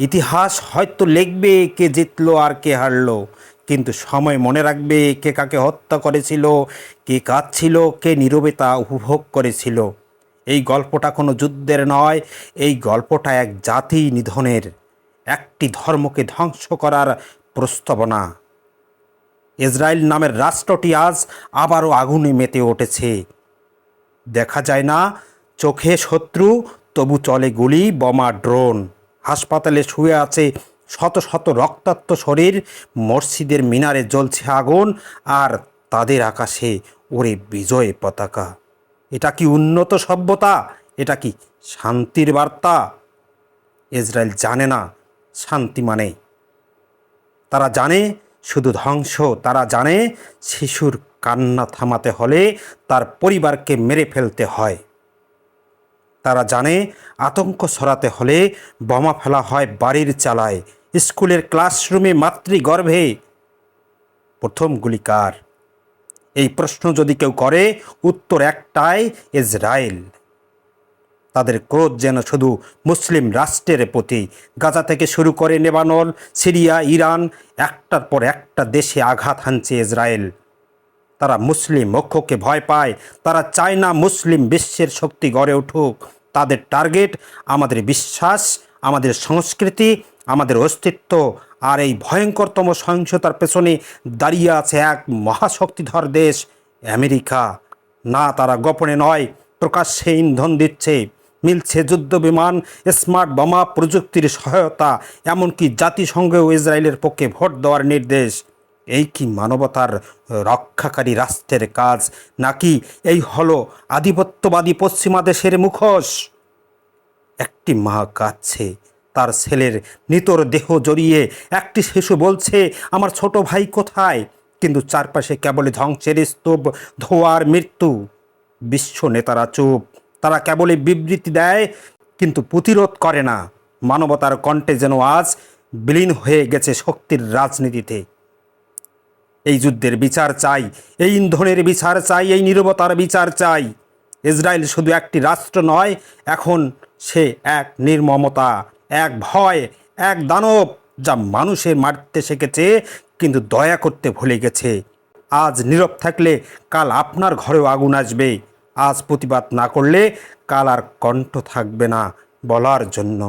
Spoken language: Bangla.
ইতিহাস হয়তো লিখবে কে জিতলো আর কে হারলো, কিন্তু সময় মনে রাখবে কে কাকে হত্যা করেছিল, কে কাঁদছিল, কে নীরবে তা উপভোগ করেছিল। এই গল্পটা কোনো যুদ্ধের নয়, এই গল্পটা এক জাতি নিধনের, একটি ধর্মকে ধ্বংস করার প্রস্তাবনা। ইসরায়েল নামের রাষ্ট্রটি আজ আবারও আগুনে মেতে উঠেছে। দেখা যায় না, চোখে শত্রু, তবু চলে গুলি, বোমা, ড্রোন। হাসপাতালে শুয়ে আছে শত শত রক্তাক্ত শরীর, মসজিদের মিনারে জ্বলছে আগুন আর তাদের আকাশে ওরে বিজয় পতাকা। এটা কি উন্নত সভ্যতা? এটা কি শান্তির বার্তা? ইসরায়েল জানে না শান্তি মানে। তারা জানে শুধু ধ্বংস, তারা জানে শিশুর কান্না থামাতে হলে তার পরিবারকে মেরে ফেলতে হয়। তারা জানে, আতঙ্ক ছড়াতে হলে বোমা ফেলা হয় বাড়ির চালায়। স্কুলের ক্লাসরুমে মাতৃগর্ভে। প্রথম গুলি কার? এই প্রশ্ন যদি কেউ করে, উত্তর একটাই, ইসরায়েল। তাদের ক্রোধ যেন শুধু মুসলিম রাষ্ট্রের প্রতি। গাজা থেকে শুরু করে নেবানল সিরিয়া, ইরান, একটার পর একটা দেশে আঘাত হানছে ইসরায়েল। তারা মুসলিম অক্ষকে ভয় পায়, তারা চায় না মুসলিম বিশ্বের শক্তি গড়ে উঠুক। তাদের টার্গেট আমাদের বিশ্বাস, আমাদের সংস্কৃতি, আমাদের অস্তিত্ব। আর এই ভয়ঙ্করতম সহিংসতার পেছনে দাঁড়িয়ে আছে এক মহাশক্তিধর দেশ, আমেরিকা। না, তারা গোপনে নয়, প্রকাশ্যে ইন্ধন দিচ্ছে। মিলছে যুদ্ধ বিমান, স্মার্ট বোমা প্রযুক্তির সহায়তা, এমনকি জাতিসংঘেও ইসরায়েলের পক্ষে ভোট দেওয়ার নির্দেশ। এই কি মানবতার রক্ষাকারী রাষ্ট্রের কাজ? নাকি এই হলো আধিপত্যবাদী পশ্চিমা দেশের মুখোশ? একটি মা কাঁদছে, তার ছেলের নিতর দেহ জড়িয়ে। একটি শিশু বলছে, আমার ছোট ভাই কোথায়? কিন্তু চারপাশে কেবলই ধ্বংসের স্তূপ, ধোয়ার মৃত্যু। বিশ্ব নেতারা চুপ, তারা কেবলই বিবৃতি দেয়, কিন্তু প্রতিরোধ করে না। মানবতার কণ্ঠে যেন আজ বিলীন হয়ে গেছে শক্তির রাজনীতিতে। এই যুদ্ধের বিচার চাই, এই ইন্ধনের বিচার চাই, এই নীরবতার বিচার চাই। ইসরায়েল শুধু একটি রাষ্ট্র নয়, এখন সে এক নির্মমতা, এক ভয়, এক দানব যা মানুষের মারতে শিখেছে, কিন্তু দয়া করতে ভুলে গেছে। আজ নীরব থাকলে কাল আপনার ঘরেও আগুন আসবে। আজ প্রতিবাদ না করলে কাল আর কণ্ঠ থাকবে না বলার জন্য।